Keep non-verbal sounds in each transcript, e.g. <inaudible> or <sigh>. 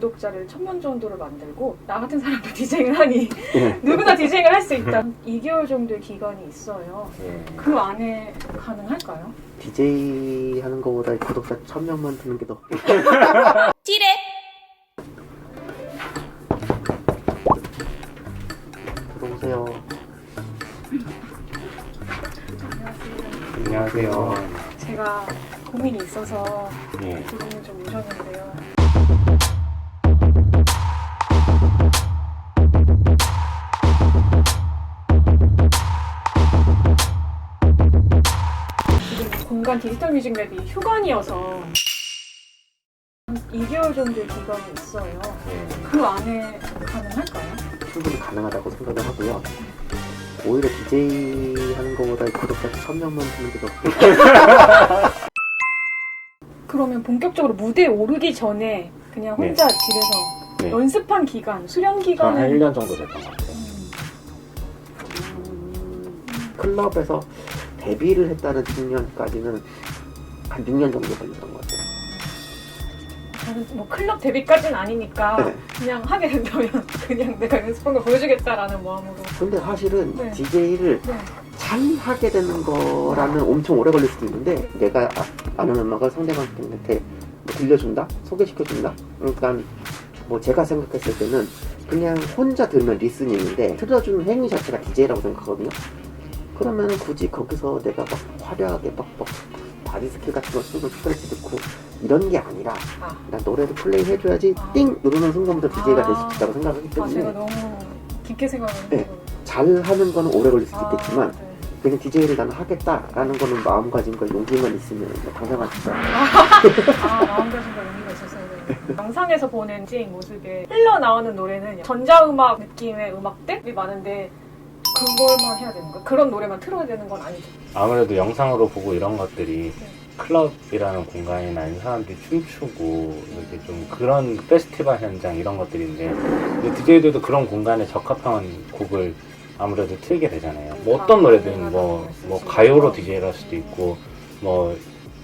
구독자를 천명 정도를 만들고 나 같은 사람도 디제잉을 하니 예. <laughs> 누구나 디제잉을 할 수 있다. 2개월 정도의 기간이 있어요. 예. 그 안에 가능할까요? DJ 하는 거보다 구독자 1000명 만 드는 게 더. <laughs> 들어오세요. 안녕하세요. 제가 고민이 있어서 예. 부분을 좀 모셨는데요. 공간 디지털 뮤직 랩이 휴관이어서 한 2개월 정도의 기간이 있어요. 예. 그 안에 가능할까요? 충분히 가능하다고 생각을 하고요. 오히려 DJ 하는 거보다 구독자 1000명만 드는 게 더. <laughs> 그러면 본격적으로 무대에 오르기 전에 그냥 혼자 집에서 네. 연습한 기간, 수련 저한 기간은 1년 정도 됐던 것 같아요. 음, 클럽에서 데뷔를 했다는 측면까지는 한 6년 정도 걸렸던 것 같아요. 저는 뭐 클럽 데뷔까지는 아니니까 네. 그냥 하게 된다면 <laughs> 그냥 내가 연습한 거 보여주겠다라는 마음으로 근데 사실은 네. DJ를 네. 잘 하게 되는 거라는 엄청 오래 걸릴 수도 있는데 내가 아, 는 음악을 상대방한테 뭐 들려준다? 소개시켜준다? 그러니까 뭐 제가 생각했을 때는 그냥 혼자 들으면 리스닝인데 틀어주는 행위 자체가 DJ라고 생각하거든요 그러면 굳이 거기서 내가 막 화려하게 막, 막 바디 스킬 같은 거 쓰고 스트레치 듣고 이런 게 아니라 아, 난 노래를 플레이 해줘야지 아. 띵 누르는 순간부터 DJ가 될수 아. 있다고 생각하기 아 제가 때문에 너무 깊게 생각을 네. 잘하는 거는 오래 걸릴 수 아, 있겠지만 네. 그냥 DJ를 나는 하겠다라는 거는 마음가짐과 용기만 있으면 뭐 당장할 수 있다. 아 마음가짐과 의미가 있었어요. 네. 영상에서 보는 디제잉 모습에 흘러나오는 노래는 전자음악 느낌의 음악들이 많은데 그걸만 해야 되는 거예요? 그런 노래만 틀어야 되는 건 아니죠? 아무래도 영상으로 보고 이런 것들이 네. 클럽이라는 공간이나 있는 사람들이 춤추고 이렇게 좀 그런 페스티벌 현장 이런 것들인데 DJ들도 그런 공간에 적합한 곡을 아무래도 틀게 되잖아요. 뭐 어떤 노래든 뭐, 뭐 가요로 DJ를 할 수도 있고 뭐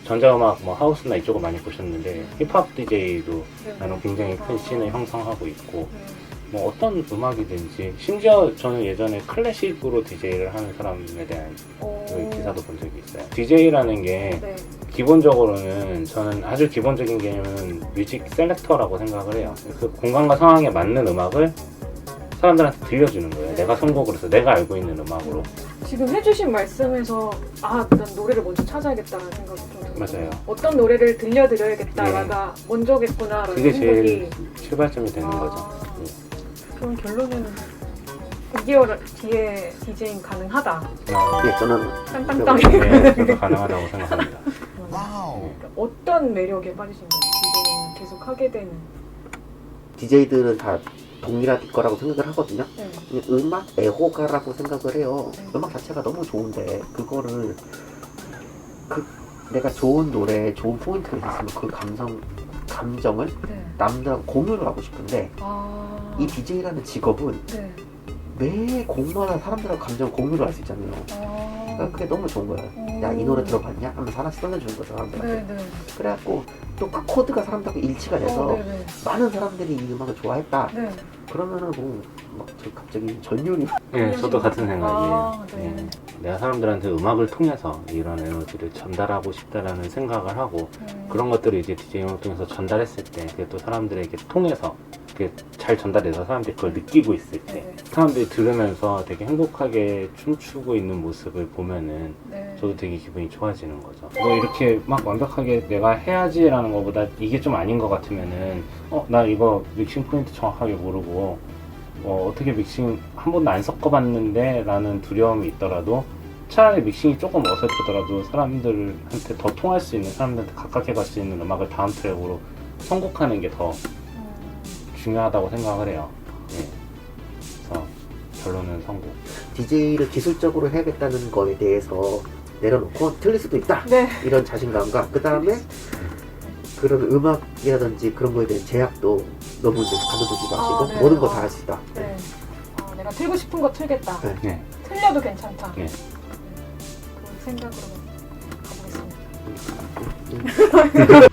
전자음악 뭐 하우스나 이쪽을 많이 보셨는데 힙합 DJ도 네. 나는 굉장히 큰 씬을 형성하고 있고 네. 뭐 어떤 음악이든지 심지어 저는 예전에 클래식으로 DJ를 하는 사람에 대한 오. 그 기사도 본 적이 있어요. DJ라는 게 네. 기본적으로는 저는 아주 기본적인 개념은 뮤직 셀렉터라고 생각을 해요. 그 공간과 상황에 맞는 음악을 사람들한테 들려주는 거예요. 내가 선곡을 해서 내가 알고 있는 음악으로. 지금 해주신 말씀에서 아, 난 노래를 먼저 찾아야겠다는 생각이 좀 들어요. 맞아요. 어떤 노래를 들려드려야겠다가 먼저겠구나라는 그게 생각이 제일 출발점이 되는 아. 거죠. 그럼 결론은 2개월 뒤에 디제잉 가능하다. 아, 예, 저는 땅땅땅. 네, <laughs> 저도 가능하다고 생각합니다. 어떤 매력에 빠지신 거예요? 디제잉 계속 하게 된. DJ들은 다 동일할 거라고 생각을 하거든요. 네. 음악 애호가라고 생각을 해요. 네. 음악 자체가 너무 좋은데 그거를 그 내가 좋은 노래, 좋은 포인트가 있으면 그 감성 감정을 네. 남들하고 공유를 하고 싶은데 아. 이 DJ라는 직업은 네. 매 곡마다 사람들하고 감정 공유를 할 수 있잖아요. 아. 그러니까 그게 너무 좋은 거예요. 야 이 노래 들어봤냐? 하면서 하나씩 써내주는 거죠 사람들한테. 네, 네. 그래갖고 또 그 코드가 사람들하고 일치가 돼서 어, 네, 네. 많은 사람들이 이 음악을 좋아했다. 네. 그러면은 뭐, 막, 저 갑자기 전율이. 네, 저도 같은 생각이에요. 아, 네. 네. 내가 사람들한테 음악을 통해서 이런 에너지를 전달하고 싶다라는 생각을 하고 음. 그런 것들을 이제 DJ를 통해서 전달했을 때 그게 또 사람들에게 통해서 그게 잘 전달돼서 사람들이 그걸 느끼고 있을 때 네. 사람들이 들으면서 되게 행복하게 춤추고 있는 모습을 보면은 네. 저도 되게 기분이 좋아지는 거죠. 뭐 이렇게 막 완벽하게 내가 해야지라는 것보다 이게 좀 아닌 것 같으면은 어 나 이거 믹싱 포인트 정확하게 모르고 어, 어떻게 믹싱 한 번도 안 섞어봤는데 라는 두려움이 있더라도 차라리 믹싱이 조금 어설프더라도 사람들한테 더 통할 수 있는 사람들한테 가깝게 갈 수 있는 음악을 다음 트랙으로 선곡하는 게더 음. 중요하다고 생각을 해요. 예. 그래서 결론은 선곡. DJ를 기술적으로 해야겠다는 거에 대해서 내려놓고 틀릴 수도 있다. 네. 이런 자신감과 그 다음에 <laughs> 그런 음악이라든지 그런 거에 대한 제약도 너무 이제 가둬두지 마시고 아, 네. 모든 거 아. 다할 수 있다. 네. 아, 내가 틀고 싶은 거 틀겠다. 네. 네. 틀려도 괜찮다. 네. 그 생각으로 가보겠습니다. 음. <laughs>